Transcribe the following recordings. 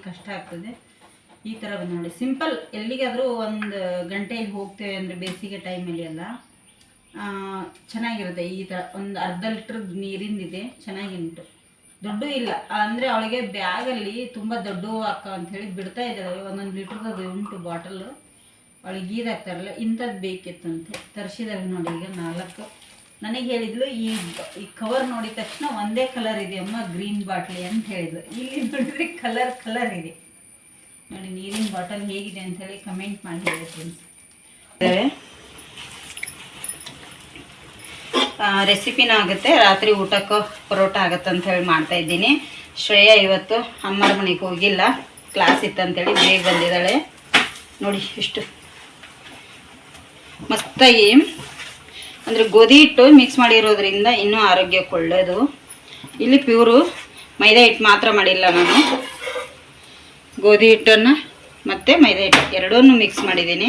ಕಷ್ಟ ಆಗ್ತದೆ. ಈ ಥರ ನೋಡಿ. ಸಿಂಪಲ್ ಎಲ್ಲಿಗಾದರೂ ಒಂದು ಗಂಟೆಗೆ ಹೋಗ್ತೇವೆ ಅಂದರೆ ಬೇಸಿಗೆ ಟೈಮಲ್ಲಿ ಎಲ್ಲ ಚೆನ್ನಾಗಿರುತ್ತೆ ಈ ಥರ ಒಂದು ಅರ್ಧ ಲೀಟ್ರ್ ನೀರಿಂದಿದೆ, ಚೆನ್ನಾಗಿಂಟು. ದೊಡ್ಡ ಇಲ್ಲ. ಅಂದರೆ ಅವಳಿಗೆ ಬ್ಯಾಗಲ್ಲಿ ತುಂಬ ದೊಡ್ಡ ಅಕ್ಕ ಹೇಳಿ ಬಿಡ್ತಾ ಇದ್ದಾಳೆ ಒಂದೊಂದು ಲೀಟ್ರದ್ದು ಉಂಟು ಬಾಟಲು. ಅವಳಿಗೆ ಗೀದಾಕ್ತಾರಲ್ಲ ಇಂಥದ್ದು ಬೇಕಿತ್ತಂತೆ. ತರಿಸಿದಾರೆ ನೋಡಿ ಈಗ ನಾಲ್ಕು. ನನಗೆ ಹೇಳಿದ್ಲು, ಈ ಈ ಕವರ್ ನೋಡಿದ ತಕ್ಷಣ ಒಂದೇ ಕಲರ್ ಇದೆ ಅಮ್ಮ ಗ್ರೀನ್ ಬಾಟ್ಲಿ ಅಂತ ಹೇಳಿದ್ಲು. ಇಲ್ಲಿ ನೋಡಿದ್ರೆ ಕಲರ್ ಕಲರ್ ಇದೆ. ನೋಡಿ, ನೀರಿನ ಬಾಟಲ್ ಹೇಗಿದೆ ಅಂತ ಹೇಳಿ ಕಮೆಂಟ್ ಮಾಡಿ ಹೇಳಿ ಫ್ರೆಂಡ್ಸ್ ರೆಸಿಪಿನ ಆಗುತ್ತೆ. ರಾತ್ರಿ ಊಟಕ್ಕೂ ಪರೋಟ ಆಗುತ್ತೆ ಅಂತ ಹೇಳಿ ಮಾಡ್ತಾ ಇದ್ದೀನಿ. ಶ್ರೇಯಾ ಇವತ್ತು ಅಮ್ಮರ ಮನೆಗೆ ಹೋಗಿಲ್ಲ. ಕ್ಲಾಸ್ ಇತ್ತಂತೇಳಿ ಬೇಗ ಬಂದಿದ್ದಾಳೆ. ನೋಡಿ ಇಷ್ಟು ಮಸ್ತಾಗಿ ಅಂದರೆ ಗೋಧಿ ಹಿಟ್ಟು ಮಿಕ್ಸ್ ಮಾಡಿರೋದ್ರಿಂದ ಇನ್ನೂ ಆರೋಗ್ಯಕ್ಕೆ ಒಳ್ಳೆಯದು ಇಲ್ಲಿ ಪ್ಯೂರು ಮೈದಾ ಹಿಟ್ಟು ಮಾತ್ರ ಮಾಡಿಲ್ಲ ನಾನು. ಗೋಧಿ ಹಿಟ್ಟನ್ನು ಮತ್ತು ಮೈದಾ ಹಿಟ್ಟು ಎರಡನ್ನೂ ಮಿಕ್ಸ್ ಮಾಡಿದ್ದೀನಿ.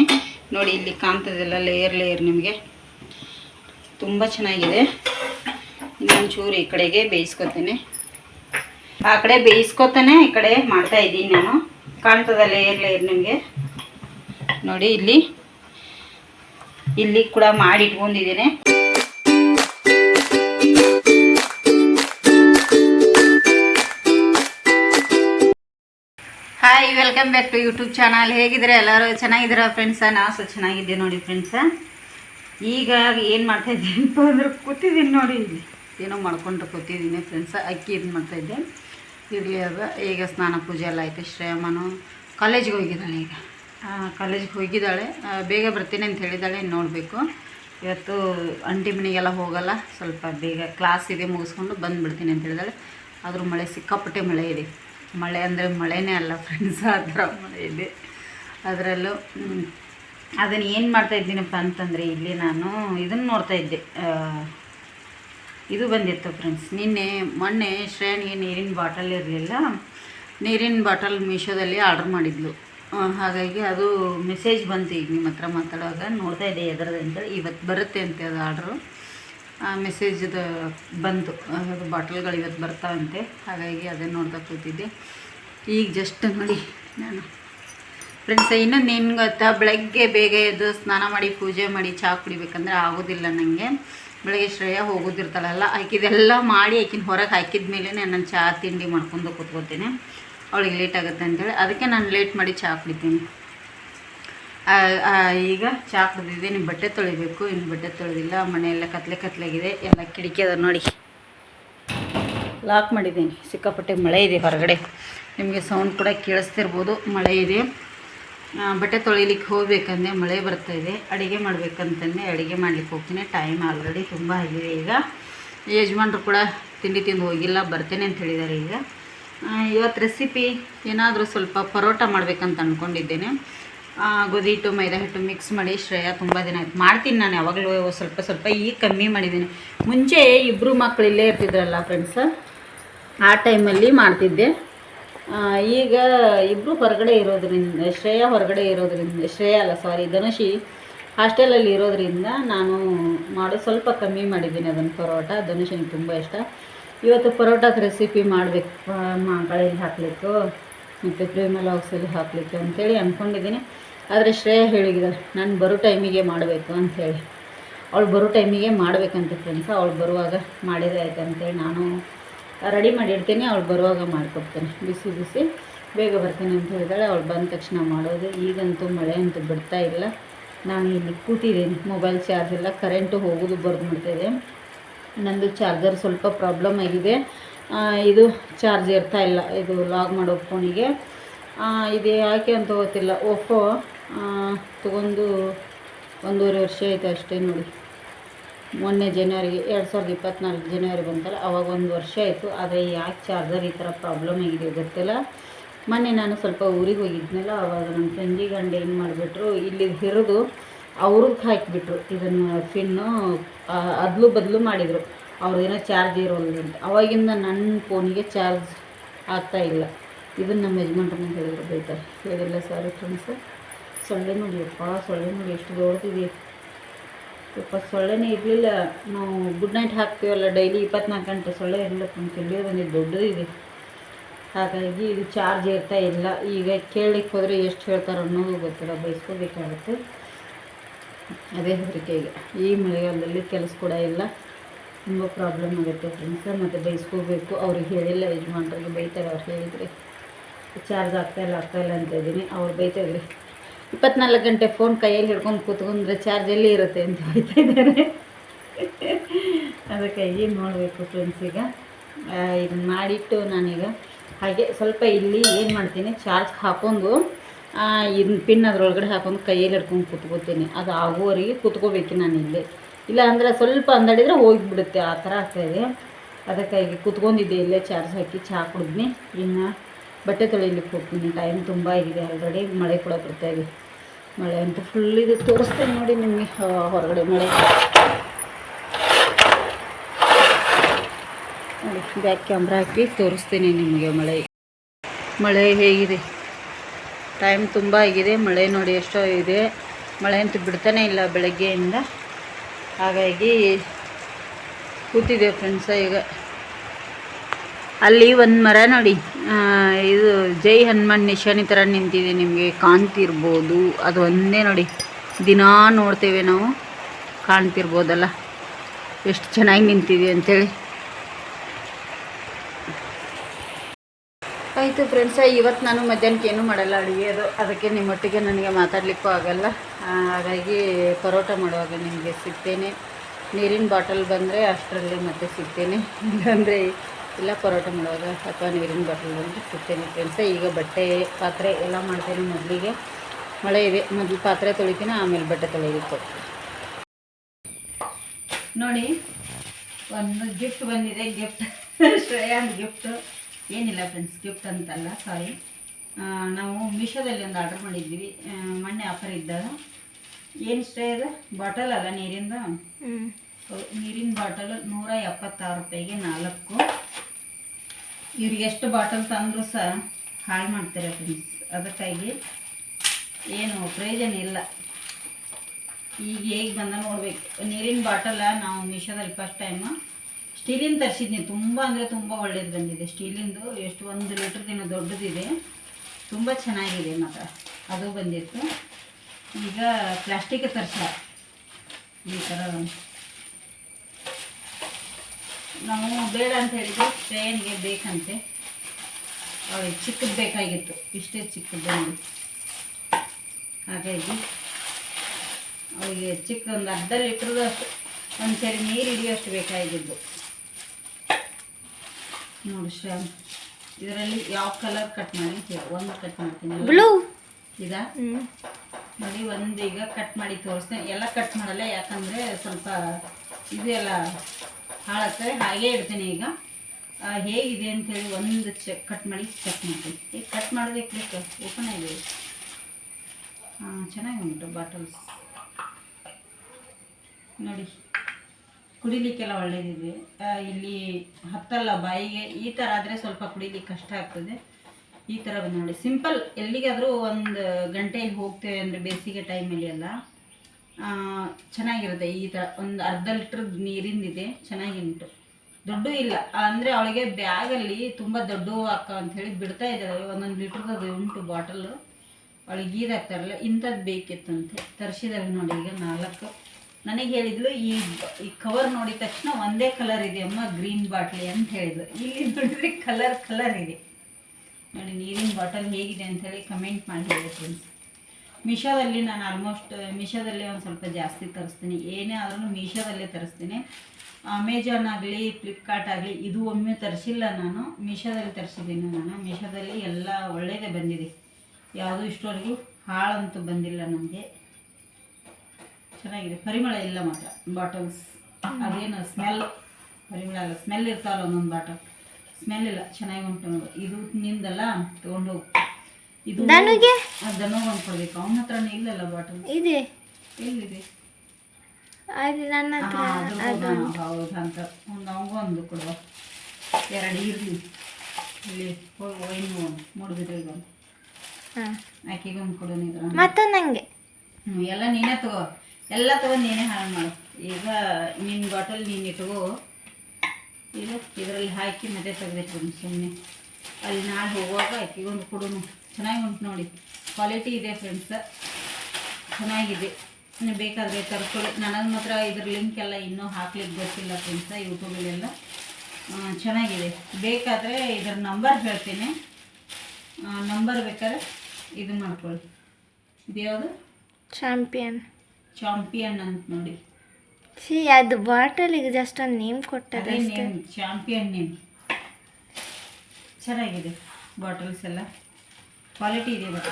ನೋಡಿ ಇಲ್ಲಿ ಕಾಣ್ತದಿಲ್ಲ ಲೇಯರ್ ಲೇಯರ್ ನಿಮಗೆ. ತುಂಬ ಚೆನ್ನಾಗಿದೆ. ಇನ್ನೊಂಚೂರು ಈ ಕಡೆಗೆ ಬೇಯಿಸ್ಕೊತೀನಿ. ಆ ಕಡೆ ಬೇಯಿಸ್ಕೊತಾನೆ ಈ ಕಡೆ ಮಾಡ್ತಾಯಿದ್ದೀನಿ ನಾನು. ಕಾಣ್ತದ ಲೇಯರ್ ಲೇಯರ್ ನಿಮಗೆ. ನೋಡಿ ಇಲ್ಲಿ ಇಲ್ಲಿ ಕೂಡ ಮಾಡಿ ಇಟ್ಕೊಂಡಿದ್ದೀನಿ hi welcome back to YouTube channel ಹೇಗಿದ್ರೆ ಎಲ್ಲರೂ? ಚೆನ್ನಾಗಿದ್ದೀರಾ ಫ್ರೆಂಡ್ಸ ನಾವು ಸಹ ಚೆನ್ನಾಗಿದ್ದೀವಿ ನೋಡಿ ಫ್ರೆಂಡ್ಸ ಈಗ ಏನು ಮಾಡ್ತಾ ಇದ್ದೀನಿ ಅಂತ ಅಂದ್ರೆ ಕೂತಿದ್ದೀನಿ ನೋಡಿ. ಇಲ್ಲಿ ಏನೋ ಮಾಡ್ಕೊಂಡು ಕೂತಿದ್ದೀನಿ ಫ್ರೆಂಡ್ಸ ಅಕ್ಕಿ ಇದು ಮಾಡ್ತಾಯಿದ್ದೆ ಇರಲಿ ಅದು. ಈಗ ಸ್ನಾನ ಪೂಜೆ ಎಲ್ಲ ಆಯಿತು ಶ್ರೇಯಮ್ಮನು. ಕಾಲೇಜಿಗೆ ಹೋಗಿದ್ದಾಳೆ ಈಗ. ಕಾಲೇಜಿಗೆ ಹೋಗಿದ್ದಾಳೆ. ಬೇಗ ಬರ್ತೀನಿ ಅಂತ ಹೇಳಿದ್ದಾಳೆ. ನೋಡಬೇಕು. ಇವತ್ತು ಅಂಟಿ ಮನೆಗೆಲ್ಲ ಹೋಗಲ್ಲ. ಸ್ವಲ್ಪ ಬೇಗ ಕ್ಲಾಸ್ ಇದೆ, ಮುಗಿಸ್ಕೊಂಡು ಬಂದುಬಿಡ್ತೀನಿ ಅಂತ ಹೇಳಿದಾಳೆ ಆದರೂ ಮಳೆ ಸಿಕ್ಕಾಪಟ್ಟೆ ಮಳೆ ಇದೆ. ಮಳೆ ಅಂದರೆ ಮಳೆನೇ ಅಲ್ಲ ಫ್ರೆಂಡ್ಸ್ ಆ ಥರ ಮಳೆ ಇದೆ. ಅದರಲ್ಲೂ ಅದನ್ನು ಏನು ಮಾಡ್ತಾ ಇದ್ದೀನಪ್ಪ ಅಂತಂದರೆ ಇಲ್ಲಿ ನಾನು ಇದನ್ನು ನೋಡ್ತಾ ಇದ್ದೆ. ಇದು ಬಂದಿತ್ತು ಫ್ರೆಂಡ್ಸ್ ನಿನ್ನೆ, ಮೊನ್ನೆ ಶ್ರೇಣಿಗೆ ನೀರಿನ ಬಾಟಲ್ ಇರಲಿಲ್ಲ. ನೀರಿನ ಬಾಟಲ್ ಮೀಶೋದಲ್ಲಿ ಆರ್ಡ್ರ್ ಮಾಡಿದ್ಲು. ಹಾಗಾಗಿ ಅದು ಮೆಸೇಜ್ ಬಂತು ಈಗ ನಿಮ್ಮ ಹತ್ರ ಮಾತಾಡುವಾಗ. ನೋಡ್ತಾ ಇದೆ ಎದರದ್ದು ಅಂತೇಳಿ ಇವತ್ತು ಬರುತ್ತೆ ಅಂತೆ ಅದು ಆರ್ಡ್ರು ಆ ಮೆಸೇಜ್ದು ಬಂತು. ಅದು ಬಾಟಲ್ಗಳು ಇವತ್ತು ಬರ್ತಾವಂತೆ. ಹಾಗಾಗಿ ಅದನ್ನು ನೋಡ್ತಾ ಕೂತಿದ್ದೆ. ಈಗ ಜಸ್ಟ್ ನೋಡಿ ನಾನು. ಫ್ರೆಂಡ್ಸ್ ಇನ್ನೊಂದು ಏನು ಗೊತ್ತಾ, ಬೆಳಗ್ಗೆ ಬೇಗ ಎದ್ದು ಸ್ನಾನ ಮಾಡಿ, ಪೂಜೆ ಮಾಡಿ ಚಹಾ ಕುಡಿಬೇಕಂದ್ರೆ ಆಗೋದಿಲ್ಲ ನನಗೆ ಬೆಳಗ್ಗೆ ಶ್ರೇಯ ಹೋಗೋದಿರ್ತಾಳಲ್ಲ, ಆಕಿದೆಲ್ಲ ಮಾಡಿ ಆಕಿನ ಹೊರಗೆ ಹಾಕಿದ ಮೇಲೆ ನಾನು ಚಹಾ ತಿಂಡಿ ಮಾಡ್ಕೊಂಡು ಕೂತ್ಕೋತೀನಿ ಅವಳಿಗೆ ಲೇಟ್ ಆಗುತ್ತೆ ಅಂತೇಳಿ. ಅದಕ್ಕೆ ನಾನು ಲೇಟ್ ಮಾಡಿ ಚಹಾ ಕುಡಿತೀನಿ. ಈಗ ಚಹಾ ಕುಡಿದಿದ್ದೀನಿ ಬಟ್ಟೆ ತೊಳಿಬೇಕು. ಇನ್ನು ಬಟ್ಟೆ ತೊಳೆದಿಲ್ಲ. ಮನೆಯೆಲ್ಲ ಕತ್ಲೆ ಆಗಿದೆ ಎಲ್ಲ ಕಿಟಕಿ ಅದ ನೋಡಿ. ಲಾಕ್ ಮಾಡಿದ್ದೀನಿ. ಸಿಕ್ಕಾಪಟ್ಟೆ ಮಳೆ ಇದೆ ಹೊರಗಡೆ. ನಿಮಗೆ ಸೌಂಡ್ ಕೂಡ ಕೇಳಿಸ್ತಿರ್ಬೋದು. ಮಳೆ ಇದೆ. ಬಟ್ಟೆ ತೊಳಿಲಿಕ್ಕೆ ಹೋಗ್ಬೇಕಂದ್ರೆ ಮಳೆ ಬರ್ತಾ ಇದೆ. ಅಡುಗೆ ಮಾಡ್ಬೇಕಂತಂದೆ. ಅಡುಗೆ ಮಾಡ್ಲಿಕ್ಕೆ ಹೋಗ್ತೀನಿ. ಟೈಮ್ ಆಲ್ರೆಡಿ ತುಂಬ ಆಗಿದೆ ಈಗ. ಯಜಮಾನ್ರು ಕೂಡ ತಿಂಡಿ ತಿಂದು ಹೋಗಿಲ್ಲ. ಬರ್ತೇನೆ ಅಂತ ಹೇಳಿದ್ದಾರೆ ಈಗ. ಇವತ್ತು ರೆಸಿಪಿ ಏನಾದರೂ ಸ್ವಲ್ಪ ಪರೋಟ ಮಾಡಬೇಕಂತ ಅಂದ್ಕೊಂಡಿದ್ದೇನೆ ಗೋಧಿ ಹಿಟ್ಟು ಮೈದಾ ಹಿಟ್ಟು ಮಿಕ್ಸ್ ಮಾಡಿ ಶ್ರೇಯ ತುಂಬ ದಿನ ಆಯ್ತು. ಮಾಡ್ತೀನಿ ನಾನು ಯಾವಾಗಲೂ, ಸ್ವಲ್ಪ ಸ್ವಲ್ಪ ಈಗ ಕಮ್ಮಿ ಮಾಡಿದ್ದೀನಿ. ಮುಂಚೆ ಇಬ್ಬರು ಮಕ್ಕಳು ಇಲ್ಲೇ ಇರ್ತಿದ್ರಲ್ಲ ಫ್ರೆಂಡ್ಸ ಆ ಟೈಮಲ್ಲಿ ಮಾಡ್ತಿದ್ದೆ. ಈಗ ಇಬ್ಬರು ಹೊರಗಡೆ ಇರೋದ್ರಿಂದ, ಶ್ರೇಯ ಹೊರಗಡೆ ಇರೋದ್ರಿಂದ, ಶ್ರೇಯ ಅಲ್ಲ ಸಾರಿ ಧನುಷಿ ಹಾಸ್ಟೆಲಲ್ಲಿ ಇರೋದ್ರಿಂದ ನಾನು ಮಾಡೋ, ಸ್ವಲ್ಪ ಕಮ್ಮಿ ಮಾಡಿದ್ದೀನಿ ಅದನ್ನು ಪರೋಟ. ಧನುಷನಿಗೆ ತುಂಬ ಇಷ್ಟ. ಇವತ್ತು ಪರೋಟಕ್ಕೆ ರೆಸಿಪಿ ಮಾಡಬೇಕು. ಕಳೆಯಲ್ಲಿ ಹಾಕಲಿಕ್ಕು, ಮತ್ತು ಪ್ರೇಮ ಲಾಗ್ಸಲ್ಲಿ ಹಾಕಲಿಕ್ಕೆ ಅಂಥೇಳಿ ಅಂದ್ಕೊಂಡಿದ್ದೀನಿ ಆದರೆ ಶ್ರೇಯ ಹೇಳಿದ್ದಾರೆ ನಾನು ಬರೋ ಟೈಮಿಗೆ ಮಾಡಬೇಕು ಅಂಥೇಳಿ ಅವಳು ಬರೋ ಟೈಮಿಗೆ ಮಾಡಬೇಕಂತ ಫ್ರೆಂಡ್ಸ್ ಅವಳು ಬರುವಾಗ ಮಾಡಿದ್ರೆ ಆಯ್ತು ಅಂತೇಳಿ ನಾನು ರೆಡಿ ಮಾಡಿರ್ತೀನಿ, ಅವಳು ಬರುವಾಗ ಮಾಡಿಕೊಡ್ತೇನೆ. ಬಿಸಿ ಬಿಸಿ, ಬೇಗ ಬರ್ತೀನಿ ಅಂತ ಹೇಳಿದಾಳೆ. ಅವಳು ಬಂದ ತಕ್ಷಣ ಮಾಡೋದು. ಈಗಂತೂ ಮಳೆ ಅಂತೂ ಬಿಡ್ತಾ ಇಲ್ಲ. ನಾನು ಇಲ್ಲಿ ಕೂತಿದ್ದೀನಿ ಮೊಬೈಲ್ ಚಾರ್ಜ್ ಇಲ್ಲ ಕರೆಂಟು ಹೋಗೋದು ಬರ್ದು ಮಾಡ್ತಾಯಿದೆ ನಂದು ಚಾರ್ಜರ್ ಸ್ವಲ್ಪ ಪ್ರಾಬ್ಲಮ್ ಆಗಿದೆ. ಇದು ಚಾರ್ಜ್ ಇರ್ತಾ ಇಲ್ಲ. ಇದು ಲಾಗ್ ಮಾಡೋ ಫೋನಿಗೆ. ಇದು ಯಾಕೆ ಅಂತ ಗೊತ್ತಿಲ್ಲ. ಒಪ್ಪೋ ತಗೊಂಡು ಒಂದೂವರೆ ವರ್ಷ ಆಯಿತು ಅಷ್ಟೇ ನೋಡಿ. ಮೊನ್ನೆ ಜನವರಿಗೆ, ಎರಡು ಸಾವಿರದ ಇಪ್ಪತ್ನಾಲ್ಕು ಜನವರಿ ಬಂತಲ್ಲ ಅವಾಗ ಒಂದು ವರ್ಷ ಆಯಿತು. ಆದರೆ ಯಾಕೆ ಚಾರ್ಜರ್ ಈ ಥರ ಪ್ರಾಬ್ಲಮ್ ಆಗಿದೆ ಗೊತ್ತಿಲ್ಲ. ಮೊನ್ನೆ ನಾನು ಸ್ವಲ್ಪ ಊರಿಗೆ ಹೋಗಿದ್ನಲ್ಲ, ಅವಾಗ ನಮ್ಮ ತಂಗಿ ಗಂಡ ಏನು ಮಾಡಿಬಿಟ್ರು ಇಲ್ಲಿ ಹಿರಿದು ಅವ್ರಿಗೆ ಹಾಕಿಬಿಟ್ರು ಇದನ್ನು ಫಿನ್ನು ಅದಲು ಬದಲು ಮಾಡಿದರು. ಅವ್ರದ್ದೇನೋ ಚಾರ್ಜ್ ಇರೋಲ್ಲ ಅಂತ. ಅವಾಗಿಂದ ನನ್ನ ಫೋನಿಗೆ ಚಾರ್ಜ್ ಆಗ್ತಾ ಇಲ್ಲ. ಇದನ್ನು ನಮ್ಮ ಯಜಮಾನ್ರನ್ನ ಹೇಳಿದ್ರು ಬೈತಾರೆ ಹೇಳಿಲ್ಲ ಸಾರಿ ಫ್ರೆಂಡ್ಸು ಸೊಳ್ಳೆ ನೋಡಿಯಪ್ಪ ಸೊಳ್ಳೆ ನೋಡಿ, ಎಷ್ಟು ದೊಡ್ಡದಿದೆ. ಸ್ವಲ್ಪ ಸೊಳ್ಳೆನೇ ಇರಲಿಲ್ಲ. ನಾವು ಗುಡ್ ನೈಟ್ ಹಾಕ್ತೀವಲ್ಲ, ಡೈಲಿ ಇಪ್ಪತ್ನಾಲ್ಕು ಗಂಟೆ ಸೊಳ್ಳೆ ಇರಲಿಲ್ಲ ಫ್ರೆಂಡ್ಸ್ ಬಂದಿದ್ದು ದೊಡ್ಡದಿದೆ. ಹಾಗಾಗಿ ಇದು ಚಾರ್ಜ್ ಇರ್ತಾ ಇಲ್ಲ. ಈಗ ಕೇಳಲಿಕ್ಕೆ ಹೋದರೆ ಎಷ್ಟು ಹೇಳ್ತಾರೆ ಅನ್ನೋದು ಗೊತ್ತಿಲ್ಲ. ಬೈಸ್ಕೋಬೇಕಾಗುತ್ತೆ. ಅದೇ ಹೆದರಿಕೆ ಈಗ ಈ ಮಳೆಗಾಲದಲ್ಲಿ ಕೆಲಸ ಕೂಡ ಇಲ್ಲ. ತುಂಬ ಪ್ರಾಬ್ಲಮ್ ಆಗುತ್ತೆ ಫ್ರೆಂಡ್ಸ್ ಮತ್ತು ಬೈಸ್ಕೋಬೇಕು ಅವ್ರಿಗೆ ಹೇಳಿಲ್ಲ, ಯಜಮಾನ್ರಿಗೆ ಬೈತಾರೆ ಅವ್ರು ಹೇಳಿದರೆ ಚಾರ್ಜ್ ಆಗ್ತಾಯಿಲ್ಲ ಆಗ್ತಾಯಿಲ್ಲ ಅಂತ ಇದ್ದೀನಿ. ಅವ್ರು ಬೈತಾಯಿದ್ರಿ ಇಪ್ಪತ್ನಾಲ್ಕು ಗಂಟೆ ಫೋನ್ ಕೈಯಲ್ಲಿ ಹಿಡ್ಕೊಂಡು ಕೂತ್ಕೊಂಡ್ರೆ ಚಾರ್ಜ್ ಎಲ್ಲಿ ಇರುತ್ತೆ ಅಂತ ಬೈತಾ ಇದ್ದಾರೆ. ಏನು ಮಾಡಬೇಕು ಫ್ರೆಂಡ್ಸ್ ಈಗ? ಇದನ್ನು ಮಾಡಿಟ್ಟು ನಾನೀಗ ಹಾಗೆ ಸ್ವಲ್ಪ ಇಲ್ಲಿ ಏನು ಮಾಡ್ತೀನಿ ಚಾರ್ಜ್ ಹಾಕೊಂಡು ಇದನ್ನ ಪಿನ್ ಅದರೊಳಗಡೆ ಹಾಕೊಂಡು ಕೈಯಲ್ಲಿ ಹಿಡ್ಕೊಂಡು ಕುತ್ಕೋತೀನಿ. ಅದು ಆಗುವವರೆಗೆ ಕುತ್ಕೋಬೇಕು ನಾನು ಇಲ್ಲಿ. ಇಲ್ಲ ಅಂದರೆ ಸ್ವಲ್ಪ ಅಂದಾಡಿದ್ರೆ ಹೋಗಿಬಿಡುತ್ತೆ, ಆ ಥರ ಆಗ್ತಾಯಿದೆ ಅದಕ್ಕಾಗಿ ಕುತ್ಕೊಂಡಿದ್ದೆ, ಇಲ್ಲೇ ಚಾರ್ಜ್ ಹಾಕಿ ಚಹಾ ಕುಡಿದ್ನಿ. ಇನ್ನು ಬಟ್ಟೆ ತೊಳಿಲಿಕ್ಕೆ ಹೋಗ್ತೀನಿ. ಟೈಮ್ ತುಂಬ ಆಗಿದೆ ಆಲ್ರೆಡಿ ಮಳೆ ಕೂಡ ಬರ್ತಾಯಿದೆ ಮಳೆ ಅಂತೂ ಫುಲ್ ಇದು ತೋರಿಸ್ತೇನೆ ನೋಡಿ ನಿಮಗೆ ಹೊರಗಡೆ ಮಳೆ. ಬ್ಯಾಕ್ ಕ್ಯಾಮ್ರಾ ಹಾಕಿ ತೋರಿಸ್ತೀನಿ ನಿಮಗೆ ಮಳೆ. ಮಳೆ ಹೇಗಿದೆ? ಟೈಮ್ ತುಂಬ ಆಗಿದೆ, ಮಳೆ ನೋಡಿ ಎಷ್ಟೋ ಇದೆ. ಮಳೆ ಅಂತೂ ಬಿಡ್ತಾನೆ ಇಲ್ಲ ಬೆಳಗ್ಗೆಯಿಂದ. ಹಾಗಾಗಿ ಕೂತಿದೆ ಫ್ರೆಂಡ್ಸ ಈಗ ಅಲ್ಲಿ ಒಂದು ಮರ ನೋಡಿ. ಇದು ಜೈ ಹನುಮಾನ್ ನಿಶಾನಿ ಥರ ನಿಂತಿದೆ ನಿಮಗೆ ಕಾಣ್ತಿರ್ಬೋದು ಅದು ಒಂದೇ ನೋಡಿ. ದಿನಾ ನೋಡ್ತೇವೆ ನಾವು, ಕಾಣ್ತಿರ್ಬೋದಲ್ಲ. ಎಷ್ಟು ಚೆನ್ನಾಗಿ ನಿಂತಿದೆ ಅಂಥೇಳಿ ಆಯಿತು ಫ್ರೆಂಡ್ಸ ಇವತ್ತು ನಾನು ಮಧ್ಯಾಹ್ನಕ್ಕೆ ಏನೂ ಮಾಡಲ್ಲ, ಅಡುಗೆ ಅದು. ಅದಕ್ಕೆ ನಿಮ್ಮೊಟ್ಟಿಗೆ ನನಗೆ ಮಾತಾಡಲಿಕ್ಕೂ ಆಗಲ್ಲ. ಹಾಗಾಗಿ ಪರೋಟ ಮಾಡುವಾಗ ನಿಮಗೆ ಸಿಗ್ತೇನೆ. ನೀರಿನ ಬಾಟಲ್ ಬಂದರೆ ಅಷ್ಟರಲ್ಲಿ ಮತ್ತೆ ಸಿಗ್ತೇನೆ. ಇಲ್ಲಾಂದರೆ ಇಲ್ಲ, ಪರೋಟ ಮಾಡುವಾಗ ಅಥವಾ ನೀರಿನ ಬಾಟಲ್ ಬಂದರೆ ಸಿಗ್ತೇನೆ ಫ್ರೆಂಡ್ಸ ಈಗ ಬಟ್ಟೆ, ಪಾತ್ರೆ ಎಲ್ಲ ಮಾಡ್ತೇನೆ ಮೊದಲಿಗೆ. ಮಳೆ ಇದೆ, ಮೊದಲು ಪಾತ್ರೆ ತೊಳಿತೀನಿ, ಆಮೇಲೆ ಬಟ್ಟೆ ತೊಳಿಬೇಕು ನೋಡಿ, ಒಂದು ಗಿಫ್ಟ್ ಬಂದಿದೆ ಗಿಫ್ಟ್ ಶ್ರೇಯಾನ್ ಗಿಫ್ಟ್ ಏನಿಲ್ಲ ಫ್ರೆಂಡ್ಸ್ ಗಿಫ್ಟ್ ಅಂತಲ್ಲ ಸಾರಿ ನಾವು ಮೀಶೋದಲ್ಲಿ ಒಂದು ಆರ್ಡರ್ ಮಾಡಿದ್ವಿ. ಮೊನ್ನೆ ಆಫರ್ ಇದ್ದಾಗ. ಏನು ಸ್ಟೇ ಇದೆ? ಬಾಟಲ್ ಅಲ್ಲ ನೀರಿಂದ? ನೀರಿನ ಬಾಟಲ್ ನೂರ ಎಪ್ಪತ್ತಾರು ರೂಪಾಯಿಗೆ ನಾಲ್ಕು. ಇವ್ರಿಗೆ ಎಷ್ಟು ಬಾಟಲ್ ತಂದರೂ ಸಹ ಹಾಳು ಮಾಡ್ತಾರೆ ಫ್ರೆಂಡ್ಸ್ ಅದಕ್ಕಾಗಿ ಏನು ಪ್ರಯೋಜನ ಇಲ್ಲ. ಈಗ ಹೇಗೆ ಬಂದ ನೋಡ್ಬೇಕು. ನೀರಿನ ಬಾಟಲ ನಾವು ಮೀಶೋದಲ್ಲಿ ಫಸ್ಟ್ ಟೈಮು ಸ್ಟೀಲಿಂದ ತರಿಸಿದ್ನಿ ತುಂಬ ಅಂದರೆ ತುಂಬ ಒಳ್ಳೇದು ಬಂದಿದೆ. ಸ್ಟೀಲಿಂದು ಎಷ್ಟು ಒಂದು ಲೀಟ್ರ್ದಿನ ದೊಡ್ಡದಿದೆ. ತುಂಬ ಚೆನ್ನಾಗಿದೆ ಮಾತ್ರ. ಅದು ಬಂದಿತ್ತು. ಈಗ ಪ್ಲಾಸ್ಟಿಕ್ ತರಿಸ. ಈ ಥರ ನಾವು ಬೇಡ ಅಂತ ಹೇಳಿದ್ರೆ ಟ್ರೈನ್ಗೆ ಬೇಕಂತೆ. ಅವಳಿಗೆ ಚಿಕ್ಕದು ಬೇಕಾಗಿತ್ತು. ಇಷ್ಟೇ ಚಿಕ್ಕದು ನೋಡಿ ಹಾಗಾಗಿ ಅವಳಿಗೆ ಚಿಕ್ಕ ಒಂದು ಅರ್ಧ ಲೀಟ್ರದ್ದು ಅಷ್ಟು ಒಂದು ಸರಿ ನೀರು ಹಿಡಿಯೋಷ್ಟು ಬೇಕಾಗಿದ್ದು. ನೋಡಿ ಶ್ಯಾಮ್ ಇದರಲ್ಲಿ ಯಾವ ಕಲರ್ ಕಟ್ ಮಾಡಿ. ಒಂದು ಕಟ್ ಮಾಡ್ತೀನಿ ಬ್ಲೂ ಇದಾ ನೋಡಿ ಒಂದು ಈಗ ಕಟ್ ಮಾಡಿ ತೋರಿಸ್ತೇನೆ. ಎಲ್ಲ ಕಟ್ ಮಾಡಲ್ಲ ಯಾಕಂದರೆ ಸ್ವಲ್ಪ ಇದು ಎಲ್ಲ ಹಾಳಾಗ್ತದೆ. ಹಾಗೇ ಇಡ್ತೀನಿ ಈಗ. ಹೇಗಿದೆ ಅಂಥೇಳಿ ಒಂದು ಚೆಕ್ ಕಟ್ ಮಾಡಿ ಚೆಕ್ ಮಾಡ್ತೀನಿ. ಈಗ ಕಟ್ ಮಾಡಬೇಕು ಬೇಕು? ಓಪನ್ ಆಗಿದೆ. ಹಾಂ ಚೆನ್ನಾಗಿ ಉಂಟು ಬಾಟಲ್ಸ್ ನೋಡಿ. ಕುಡಿಲಿಕ್ಕೆಲ್ಲ ಒಳ್ಳೇದಿದೆ. ಇಲ್ಲಿ ಹತ್ತಲ್ಲ ಬಾಯಿಗೆ, ಈ ಥರ ಆದರೆ ಸ್ವಲ್ಪ ಕುಡಿಲಿಕ್ಕೆ ಕಷ್ಟ ಆಗ್ತದೆ. ಈ ಥರ ನೋಡಿ. ಸಿಂಪಲ್ ಎಲ್ಲಿಗಾದರೂ ಒಂದು ಗಂಟೆಗೆ ಹೋಗ್ತೇವೆ ಅಂದರೆ ಬೇಸಿಗೆ ಟೈಮಲ್ಲಿ ಎಲ್ಲ ಚೆನ್ನಾಗಿರುತ್ತೆ ಈ ಥರ ಒಂದು ಅರ್ಧ ಲೀಟ್ರ್ ನೀರಿಂದಿದೆ ಚೆನ್ನಾಗಿ ಉಂಟು ದೊಡ್ಡ ಇಲ್ಲ. ಅಂದರೆ ಅವಳಿಗೆ ಬ್ಯಾಗಲ್ಲಿ ತುಂಬ ದೊಡ್ಡ ಅಕ್ಕ ಅಂಥೇಳಿ ಬಿಡ್ತಾ ಇದ್ದಾಳೆ ಒಂದೊಂದು ಲೀಟ್ರದ್ದು ಉಂಟು ಬಾಟಲು ಅವಳಿಗೆ ಈದಾಗ್ತಾರಲ್ಲ ಇಂಥದ್ದು ಬೇಕಿತ್ತಂತೆ. ತರಿಸಿದಾರೆ ನೋಡಿ ಈಗ ನಾಲ್ಕು. ನನಗೆ ಹೇಳಿದ್ಲು, ಈ ಈ ಕವರ್ ನೋಡಿದ ತಕ್ಷಣ ಒಂದೇ ಕಲರ್ ಇದೆ ಅಮ್ಮ ಗ್ರೀನ್ ಬಾಟ್ಲಿ ಅಂತ ಹೇಳಿದ್ಲು. ಇಲ್ಲಿ ನೋಡಿದ್ರೆ ಕಲರ್ ಕಲರ್ ಇದೆ. ನೋಡಿ, ನೀರಿನ ಬಾಟಲ್ ಹೇಗಿದೆ ಅಂತೇಳಿ ಕಮೆಂಟ್ ಮಾಡಿ ಹೇಳಿ ಫ್ರೆಂಡ್ಸ್ ಮೀಶೋದಲ್ಲಿ ನಾನು ಆಲ್ಮೋಸ್ಟ್ ಮೀಶೋದಲ್ಲೇ ಒಂದು ಸ್ವಲ್ಪ ಜಾಸ್ತಿ ತರಿಸ್ತೀನಿ. ಏನೇ ಆದ್ರೂ ಮೀಶೋದಲ್ಲೇ ತರಿಸ್ತೀನಿ. ಅಮೆಜಾನ್ ಆಗಲಿ ಫ್ಲಿಪ್ಕಾರ್ಟ್ ಆಗಲಿ, ಇದು ಒಮ್ಮೆ ತರಿಸಿಲ್ಲ ನಾನು. ಮೀಶೋದಲ್ಲಿ ತರಿಸಿದ್ದೀನಿ ನಾನು. ಮೀಶೋದಲ್ಲಿ ಎಲ್ಲ ಒಳ್ಳೆಯದೇ ಬಂದಿದೆ. ಯಾವುದೂ ಇಷ್ಟವರೆಗೂ ಹಾಳಂತೂ ಬಂದಿಲ್ಲ ನನಗೆ ಚೆನ್ನಾಗಿದೆ. ಪರಿಮಳ ಇಲ್ಲ ಮಾತ್ರ. ಬಾಟಲ್ಸ್. ಅದೇನು ಸ್ಮೆಲ್ ಪರಿಮಳ ಇಲ್ಲ ಸ್ಮೆಲ್ ಇರ್ತಾವಲ್ಲ ಒಂದೊಂದು ಬಾಟಲ್. ಸ್ಮೆಲ್ ಇಲ್ಲ. ಚೆನ್ನಾಗಿ ಉಂಟು ನೋಡು. ಇದು ನಿಂದಲ್ಲ? ತೊಗೊಂಡು ಇದು ನನಗೆ ಅದನ್ನು ಒಂದು ಕೊಡ್ಬೇಕು ಅವನ ಹತ್ರ ಇಲ್ಲಲ್ಲ ಬಾಟಲ್? ಇದೆ. ಎಲ್ಲಿದೆ? ಅದು ನನ್ನ ಹತ್ರ. ಹೌದು ಅಂತ. ಒಂದು ಅವಂಗೂ ಒಂದು ಕೊಡುವ. ಎರಡು ಇರಲಿ. ಇಲ್ಲಿ ಒಂದು ಇನ್ನು ಈಗ ಹಾಂ. ಆಕೆಗೆ ಒಂದು ಕೊಡು ಇದ್ರ ಮತ್ತೊಂದು ನಂಗೆ ಹ್ಞೂ ಎಲ್ಲ ನೀನೇ ತಗೋ. ಎಲ್ಲ ತಗೊಂಡು ನೀನೇ ಹಾಳು ಮಾಡು. ಈಗ ನಿನ್ನ ಬಾಟಲ್ ನೀನು ಇಟ್ಕೋ. ಇದು ಇದರಲ್ಲಿ ಹಾಕಿ ಮತ್ತೆ ತೆಗೆದಿಟ್ಟು ಸುಮ್ಮನೆ ಅಲ್ಲಿ ನಾಳೆ ಹೋಗುವಾಗ ಒಂದು ಕೊಡೋನು. ಚೆನ್ನಾಗಿ ಉಂಟು ನೋಡಿ. ಕ್ವಾಲಿಟಿ ಇದೆ ಫ್ರೆಂಡ್ಸ್ ಚೆನ್ನಾಗಿದೆ. ಇನ್ನು ಬೇಕಾದರೆ ತರ್ಕೊಳ್ಳಿ. ನನಗೆ ಮಾತ್ರ ಇದ್ರ ಲಿಂಕ್ ಎಲ್ಲ ಇನ್ನೂ ಹಾಕ್ಲಿಕ್ಕೆ ಗೊತ್ತಿಲ್ಲ ಫ್ರೆಂಡ್ಸ ಯೂಟ್ಯೂಬಲ್ಲೆಲ್ಲ ಚೆನ್ನಾಗಿದೆ. ಬೇಕಾದರೆ ಇದ್ರ ನಂಬರ್ ಹೇಳ್ತೀನಿ. ನಂಬರ್ ಬೇಕಾದ್ರೆ ಇದು ಮಾಡ್ಕೊಳ್ಳಿ. ಇದು ಯಾವುದು? ಚಾಂಪಿಯನ್ ಚಾಂಪಿಯನ್ ಅಂತ ನೋಡಿ. ಸಿ ಅದು ಬಾಟಲಿಗೆ ಜಸ್ಟ್ ಒಂದು ನೇಮ್ ಕೊಟ್ಟದ ಅದೇ ನೇಮ್ ಚಾಂಪಿಯನ್ ನೇಮ್ ಚೆನ್ನಾಗಿದೆ ಬಾಟಲ್ಸ್ ಎಲ್ಲ. ಕ್ವಾಲಿಟಿ ಇದೆ ಬಟ್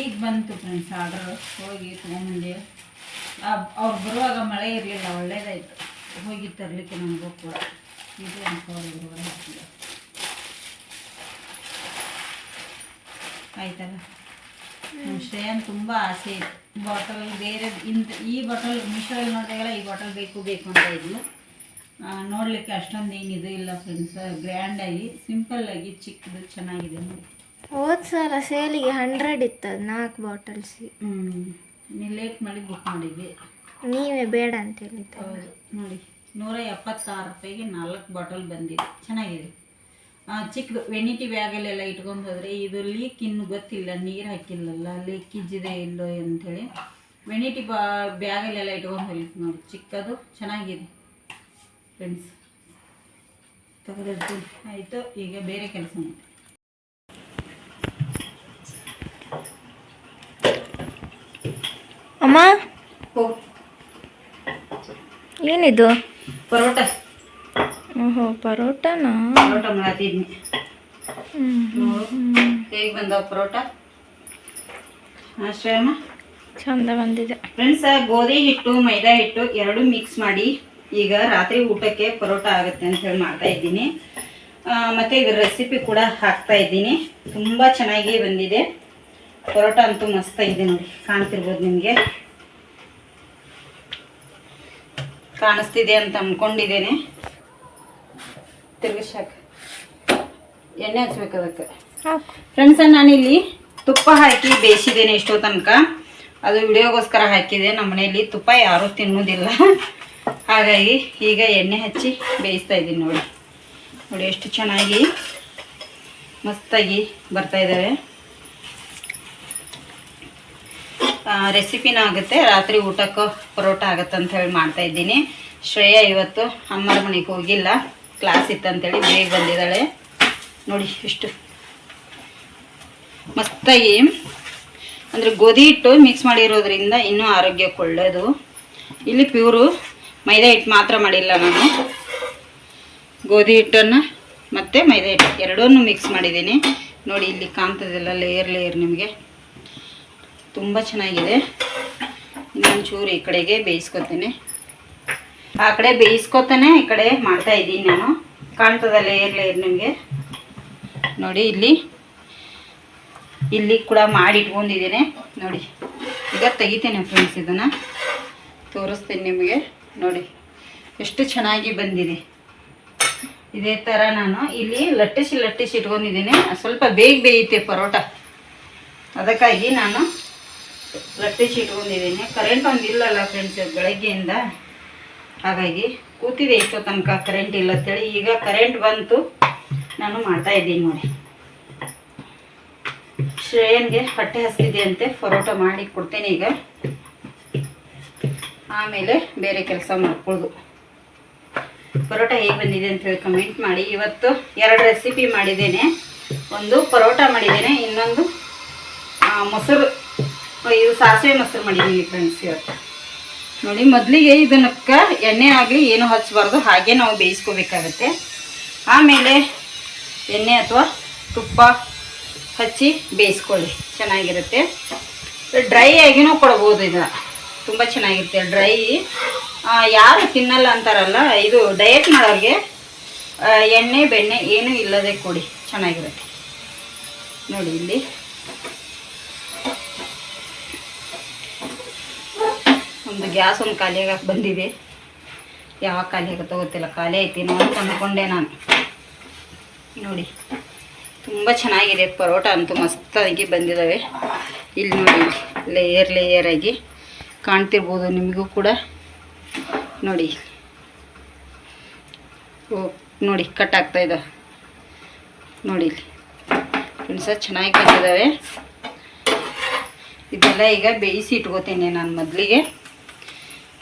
ಈಗ ಬಂತು ಫ್ರೆಂಡ್ಸ್ ಆರ್ಡರ್. ಹೋಗಿ ತೊಗೊಂಬಂದೆ. ಅವ್ರು ಬರುವಾಗ ಮಳೆ ಇರಲಿಲ್ಲ ಒಳ್ಳೇದಾಯ್ತು. ಹೋಗಿ ತರಲಿಕ್ಕೆ ನಮ್ಗೆ ಕೂಡ ಇದು ಹಾಕಿಲ್ಲ ಆಯ್ತಲ್ಲ? ಶ್ರೇಯನ್ ತುಂಬ ಆಸೆ. ಬಾಟಲ್ ಬೇರೆ ಇಂಥ ಈ ಬಾಟಲ್ ಮೀಶೋಲ್ಲಿ ನೋಡಿದಾಗೆಲ್ಲ ಈ ಬಾಟಲ್ ಬೇಕು ಬೇಕು ಅಂತ ಇದ್ಲು ನೋಡಲಿಕ್ಕೆ ಅಷ್ಟೊಂದು ಏನು ಇದು ಇಲ್ಲ ಫ್ರೆಂಡ್ಸ್ ಗ್ರ್ಯಾಂಡಾಗಿ ಸಿಂಪಲ್ಲಾಗಿ ಚಿಕ್ಕದು ಚೆನ್ನಾಗಿದೆ ಹೋದ ಸಲ ಸೇಲಿಗೆ ಹಂಡ್ರೆಡ್ ಇತ್ತು ನಾಲ್ಕು ಬಾಟಲ್ಸ್ ಹ್ಞೂ ಲೇಟ್ ಮಾಡಿ ಬುಕ್ ಮಾಡಿದ್ವಿ ನೀವೇ ಬೇಡ ಅಂತ ಹೇಳಿದ್ದೆ. ಹೌದು ನೋಡಿ. ನೂರ ಎಪ್ಪತ್ತಾರು ರೂಪಾಯಿಗೆ ನಾಲ್ಕು ಬಾಟಲ್ ಬಂದಿದೆ. ಚೆನ್ನಾಗಿದೆ. ಚಿಕ್ಕದು ವೆನಿಟಿ ಬ್ಯಾಗಲ್ಲೆಲ್ಲ ಇಟ್ಕೊಂಡು ಹೋದರೆ ಇದು ಲೀಕ್ ಇನ್ನು ಗೊತ್ತಿಲ್ಲ ನೀರು ಹಾಕಿಲ್ಲಲ್ಲ ಲೀಕ್ ಇಜ್ಜಿದೆ ಇಲ್ಲೋ ಅಂಥೇಳಿ ವೆನಿಟಿ ಬಾ ಬ್ಯಾಗಲ್ಲೆಲ್ಲ ಇಟ್ಕೊಂಡು ಹೋಗಿ ನೋಡಿ ಚಿಕ್ಕದು ಚೆನ್ನಾಗಿದೆ. ಫ್ರೆಂಡ್ಸ್ ತೆಗೆದಿರ್ತೀನಿ ಆಯಿತು ಈಗ ಬೇರೆ ಕೆಲಸ ಮಾಡಿ ಅಮ್ಮ? ಏನಿದು? ಪರೋಟ. ಓಹೋ ಪರೋಟನಾ? ಪರೋಟ ಮಾಡತ್ತಿದ್ನಿ ಹೇಗೆ ಬಂದ ಪರೋಟ? ಅಮ್ಮ ಚಂದ ಬಂದಿದೆ. ಫ್ರೆಂಡ್ಸ್ ಗೋಧಿ ಹಿಟ್ಟು ಮೈದಾ ಹಿಟ್ಟು ಎರಡು ಮಿಕ್ಸ್ ಮಾಡಿ ಈಗ ರಾತ್ರಿ ಊಟಕ್ಕೆ ಪರೋಟ ಆಗುತ್ತೆ ಅಂತ ಹೇಳಿ ಮಾಡ್ತಾ ಇದ್ದೀನಿ. ಮತ್ತೆ ಇದ್ರ ರೆಸಿಪಿ ಕೂಡ ಹಾಕ್ತಾ ಇದ್ದೀನಿ. ತುಂಬ ಚೆನ್ನಾಗಿ ಬಂದಿದೆ. ಪರೋಟ ಅಂತೂ ಇದೆ ನೋಡಿ ಕಾಣ್ತಿರ್ಬೋದು ನಿಮಗೆ. ಕಾಣಿಸ್ತಿದೆ ಅಂತ ಅಂದ್ಕೊಂಡಿದ್ದೇನೆ ತಿರುಗಿಸಾಕ ಎಣ್ಣೆ ಹಚ್ಬೇಕು ಅದಕ್ಕೆ. ಫ್ರೆಂಡ್ಸ ನಾನಿಲ್ಲಿ ತುಪ್ಪ ಹಾಕಿ ಬೇಯಿಸಿದ್ದೇನೆ ಇಷ್ಟೋ ತನಕ. ಅದು ವಿಡಿಯೋಗೋಸ್ಕರ ಹಾಕಿದೆ. ನಮ್ಮ ಮನೆಯಲ್ಲಿ ತುಪ್ಪ ಯಾರು ತಿನ್ನೋದಿಲ್ಲ. ಹಾಗಾಗಿ ಈಗ ಎಣ್ಣೆ ಹಚ್ಚಿ ಬೇಯಿಸ್ತಾ ಇದ್ದೀನಿ ನೋಡಿ. ನೋಡಿ ಎಷ್ಟು ಚೆನ್ನಾಗಿ ಮಸ್ತಾಗಿ ಬರ್ತಾ ಇದ್ದಾವೆ ರೆಸಿಪಿನೂ ಆಗುತ್ತೆ. ರಾತ್ರಿ ಊಟಕ್ಕೂ ಪರೋಟ ಆಗುತ್ತೆ ಅಂತ ಹೇಳಿ ಮಾಡ್ತಾ ಇದ್ದೀನಿ. ಶ್ರೇಯ ಇವತ್ತು ಅಮ್ಮರ ಮನೆಗೆ ಹೋಗಿಲ್ಲ. ಕ್ಲಾಸ್ ಇತ್ತಂತೇಳಿ, ಬೇಗ ಬಂದಿದ್ದಾಳೆ. ನೋಡಿ, ಎಷ್ಟು ಮಸ್ತಾಗಿ, ಅಂದರೆ ಗೋಧಿ ಹಿಟ್ಟು ಮಿಕ್ಸ್ ಮಾಡಿರೋದ್ರಿಂದ ಇನ್ನೂ ಆರೋಗ್ಯಕ್ಕೆ ಒಳ್ಳೆಯದು ಇಲ್ಲಿ ಪ್ಯೂರು ಮೈದಾ ಹಿಟ್ಟು ಮಾತ್ರ ಮಾಡಿಲ್ಲ ನಾನು. ಗೋಧಿ ಹಿಟ್ಟನ್ನು ಮತ್ತು ಮೈದಾ ಹಿಟ್ಟು ಎರಡನ್ನೂ ಮಿಕ್ಸ್ ಮಾಡಿದ್ದೀನಿ. ನೋಡಿ, ಇಲ್ಲಿ ಕಾಣ್ತದಲ್ಲ ಲೇಯರ್ ಲೇಯರ್ ನಿಮಗೆ. ತುಂಬ ಚೆನ್ನಾಗಿದೆ. ಇನ್ನೊಂದು ಚೂರು ಈ ಕಡೆಗೆ ಬೇಯಿಸ್ಕೊತೀನಿ. ಆ ಕಡೆ ಬೇಯಿಸ್ಕೊತಾನೆ ಈ ಕಡೆ ಮಾಡ್ತಾ ಇದ್ದೀನಿ ನಾನು. ಕಾಣ್ತದ ಲೇಯರ್ ಲೇಯರ್ ನಿಮಗೆ? ನೋಡಿ ಇಲ್ಲಿ. ಇಲ್ಲಿ ಕೂಡ ಮಾಡಿ ಇಟ್ಕೊಂಡಿದ್ದೀನಿ ನೋಡಿ, ಈಗ ತೆಗಿತೇನೆ ಫ್ರೆಂಡ್ಸ್ ಇದನ್ನು. ತೋರಿಸ್ತೀನಿ ನಿಮಗೆ. ನೋಡಿ, ಎಷ್ಟು ಚೆನ್ನಾಗಿ ಬಂದಿದೆ. ಇದೇ ಥರ ನಾನು ಇಲ್ಲಿ ಲಟ್ಟಿಸಿ ಲಟ್ಟಿಸಿ ಇಟ್ಕೊಂಡಿದ್ದೀನಿ. ಸ್ವಲ್ಪ ಬೇಗ ಬೇಯುತ್ತೆ ಪರೋಟ. ಅದಕ್ಕಾಗಿ ನಾನು ಲಟ್ಟಿಸಿ ಇಟ್ಕೊಂಡಿದ್ದೀನಿ. ಕರೆಂಟ್ ಒಂದು ಇಲ್ಲಲ್ಲ ಫ್ರೆಂಡ್ಸ್ ಬೆಳಗ್ಗೆಯಿಂದ. ಹಾಗಾಗಿ ಕೂತಿದೆ ಇಷ್ಟೋ ತನಕ ಕರೆಂಟ್ ಇಲ್ಲ ಅಂತೇಳಿ. ಈಗ ಕರೆಂಟ್ ಬಂತು. ನಾನು ಮಾಡ್ತಾ ಇದ್ದೀನಿ ನೋಡಿ. ಶ್ರೇಯನ್ಗೆ ಹೊಟ್ಟೆ ಹಸ್ತಿದೆ ಅಂತೆ ಪರೋಟ ಮಾಡಿ ಕೊಡ್ತೇನೆ ಈಗ. ಆಮೇಲೆ ಬೇರೆ ಕೆಲಸ ಮಾಡ್ಕೊಳ್ಳೋದು ಪರೋಟ ಹೇಗೆ ಬಂದಿದೆ ಅಂತ ಹೇಳಿ ಕಮೆಂಟ್ ಮಾಡಿ. ಇವತ್ತು ಎರಡು ರೆಸಿಪಿ ಮಾಡಿದ್ದೇನೆ. ಒಂದು ಪರೋಟ ಮಾಡಿದ್ದೇನೆ, ಇನ್ನೊಂದು ಮೊಸರು. ಇದು ಸಾಸಿವೆ ಮೊಸರು ಮಾಡಿದ್ದೀನಿ ಫ್ರೆಂಡ್ಸ್ ಇವತ್ತು. ನೋಡಿ, ಮೊದಲಿಗೆ ಇದನ್ನಕ್ಕೆ ಎಣ್ಣೆ ಆಗಲಿ ಏನು ಹಚ್ಚಬಾರ್ದು ಹಾಗೆ ನಾವು ಬೇಯಿಸ್ಕೋಬೇಕಾಗತ್ತೆ. ಆಮೇಲೆ ಎಣ್ಣೆ ಅಥವಾ ತುಪ್ಪ ಹಚ್ಚಿ ಬೇಯಿಸ್ಕೊಳ್ಳಿ. ಚೆನ್ನಾಗಿರುತ್ತೆ. ಡ್ರೈ ಆಗಿನೂ ಕೊಡ್ಬೋದು ಇದು ತುಂಬ ಚೆನ್ನಾಗಿರುತ್ತೆ. ಡ್ರೈ ಯಾರು ತಿನ್ನಲ್ಲ ಅಂತಾರಲ್ಲ, ಇದು ಡಯಟ್ ಮಾಡೋರಿಗೆ ಎಣ್ಣೆ, ಬೆಣ್ಣೆ ಏನೂ ಇಲ್ಲದೆ ಕೊಡಿ. ಚೆನ್ನಾಗಿರುತ್ತೆ. ನೋಡಿ ಇಲ್ಲಿ. ಗ್ಯಾಸ್ ಒಂದು ಖಾಲಿ ಆಗಕ್ಕೆ ಬಂದಿದೆ. ಯಾವಾಗ ಖಾಲಿ ಆಗುತ್ತೋ ಗೊತ್ತಿಲ್ಲ. ಖಾಲಿ ಐತಿ ಅಂತ ಅಂದ್ಕೊಂಡೆ ನಾನು. ನೋಡಿ, ತುಂಬ ಚೆನ್ನಾಗಿದೆ. ಪರೋಟ ಅಂತೂ ಮಸ್ತಾಗಿ ಬಂದಿದ್ದಾವೆ ಇಲ್ಲಿ ನೋಡಿ ಲೇಯರ್ ಲೇಯರ್ ಆಗಿ ಕಾಣ್ತಿರ್ಬೋದು ನಿಮಗೂ ಕೂಡ. ನೋಡಿ. ಓ, ನೋಡಿ ಕಟ್ ಆಗ್ತಾ ಇದೆ. ನೋಡಿ ಫ್ರೆಂಡ್ಸ ಚೆನ್ನಾಗಿ ಬಂದಿದ್ದಾವೆ ಇದೆಲ್ಲ ಈಗ ಬೇಯಿಸಿ ಇಟ್ಕೋತೀನಿ ನಾನು ಮೊದಲಿಗೆ.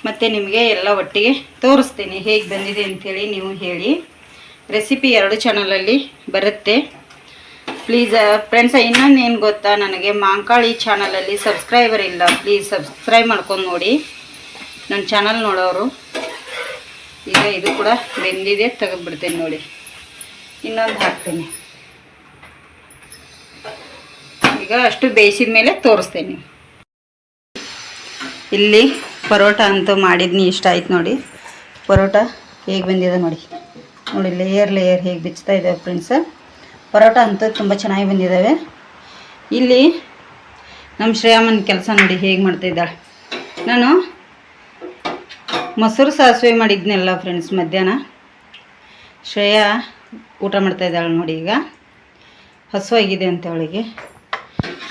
ಮತ್ತು ನಿಮಗೆ ಎಲ್ಲ ಒಟ್ಟಿಗೆ ತೋರಿಸ್ತೀನಿ ಹೇಗೆ ಬಂದಿದೆ ಅಂಥೇಳಿ ನೀವು ಹೇಳಿ. ರೆಸಿಪಿ ಎರಡು ಚಾನಲಲ್ಲಿ ಬರುತ್ತೆ. ಪ್ಲೀಸ್ ಫ್ರೆಂಡ್ಸ ಇನ್ನೊಂದು ಏನು ಗೊತ್ತಾ? ನನಗೆ ಮಾಂಕಾಳಿ ಚಾನಲಲ್ಲಿ ಸಬ್ಸ್ಕ್ರೈಬರ್ ಇಲ್ಲ. ಪ್ಲೀಸ್ ಸಬ್ಸ್ಕ್ರೈಬ್ ಮಾಡ್ಕೊಂಡು ನೋಡಿ. ನನ್ನ ಚಾನಲ್ ನೋಡೋರು. ಈಗ ಇದು ಕೂಡ ಬೆಂದಿದೆ, ತೆಗೆದ್ಬಿಡ್ತೇನೆ ನೋಡಿ. ಇನ್ನೊಂದು ಹಾಕ್ತೀನಿ. ಈಗ ಅಷ್ಟು ಬೇಯಿಸಿದ ಮೇಲೆ ತೋರಿಸ್ತೀನಿ. ಇಲ್ಲಿ ಪರೋಟ ಅಂತೂ ಮಾಡಿದ್ನಿ ಇಷ್ಟ ಆಯ್ತು ನೋಡಿ. ಪರೋಟ ಹೇಗೆ ಬಂದಿದೆ ನೋಡಿ. ನೋಡಿ ಲೇಯರ್ ಲೇಯರ್ ಹೇಗೆ ಬಿಚ್ತಾ ಇದ್ದಾವೆ ಫ್ರೆಂಡ್ಸ್ ಪರೋಟ ಅಂತೂ ತುಂಬ ಚೆನ್ನಾಗಿ ಬಂದಿದ್ದಾವೆ ಇಲ್ಲಿ ನಮ್ಮ ಶ್ರೇಯಮ್ಮನ ಕೆಲಸ ನೋಡಿ ಹೇಗೆ ಮಾಡ್ತಾ ಇದ್ದಾಳೆ. ನಾನು ಮೊಸರು ಸಾಸಿವೆ ಮಾಡಿದ್ನಲ್ಲ ಫ್ರೆಂಡ್ಸ್ ಮಧ್ಯಾಹ್ನ. ಶ್ರೇಯಾ ಊಟ ಮಾಡ್ತಾ ಇದ್ದಾಳೆ ನೋಡಿ ಈಗ. ಹಸುವಾಗಿದೆ ಅಂತ ಅವಳಿಗೆ.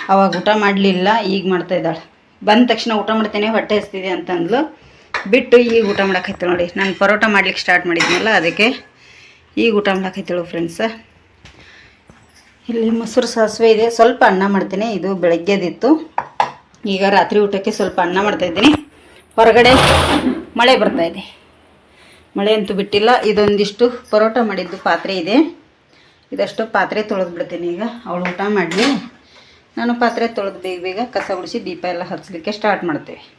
ಅವಾಗ ಊಟ ಮಾಡಲಿಲ್ಲ, ಈಗ ಮಾಡ್ತಾ ಇದ್ದಾಳೆ. ಬಂದ ತಕ್ಷಣ ಊಟ ಮಾಡ್ತೇನೆ, ಹೊಟ್ಟೆ ಹಸ್ತಿದೆ ಅಂತಂದ್ಲು. ಬಿಟ್ಟು ಈಗ ಊಟ ಮಾಡೋಕೈತೆ ನೋಡಿ. ನಾನು ಪರೋಟ ಮಾಡ್ಲಿಕ್ಕೆ ಸ್ಟಾರ್ಟ್ ಮಾಡಿದ್ನಲ್ಲ, ಅದಕ್ಕೆ ಈಗ ಊಟ ಮಾಡಕೈತಳು ಫ್ರೆಂಡ್ಸ ಇಲ್ಲಿ ಮೊಸರು ಸಾಸಿವೆ ಇದೆ. ಸ್ವಲ್ಪ ಅನ್ನ ಮಾಡ್ತೀನಿ. ಇದು ಬೆಳಗ್ಗೆದಿತ್ತು. ಈಗ ರಾತ್ರಿ ಊಟಕ್ಕೆ ಸ್ವಲ್ಪ ಅನ್ನ ಮಾಡ್ತಾಯಿದ್ದೀನಿ ಹೊರಗಡೆ ಮಳೆ ಬರ್ತಾ ಇದೆ. ಮಳೆ ಅಂತೂ ಬಿಟ್ಟಿಲ್ಲ. ಇದೊಂದಿಷ್ಟು ಪರೋಟ ಮಾಡಿದ್ದು ಪಾತ್ರೆ ಇದೆ. ಇದಷ್ಟು ಪಾತ್ರೆ ತೊಳೆದು ಬಿಡ್ತೀನಿ ಈಗ. ಅವಳು ಊಟ ಮಾಡಲಿ. ನಾನು ಪಾತ್ರೆ ತೊಳೆದು ಬೇಗ ಬೇಗ ಕಸ ಗುಡಿಸಿ ದೀಪ ಎಲ್ಲ ಹಚ್ಚಲಿಕ್ಕೆ ಸ್ಟಾರ್ಟ್ ಮಾಡ್ತೇವೆ.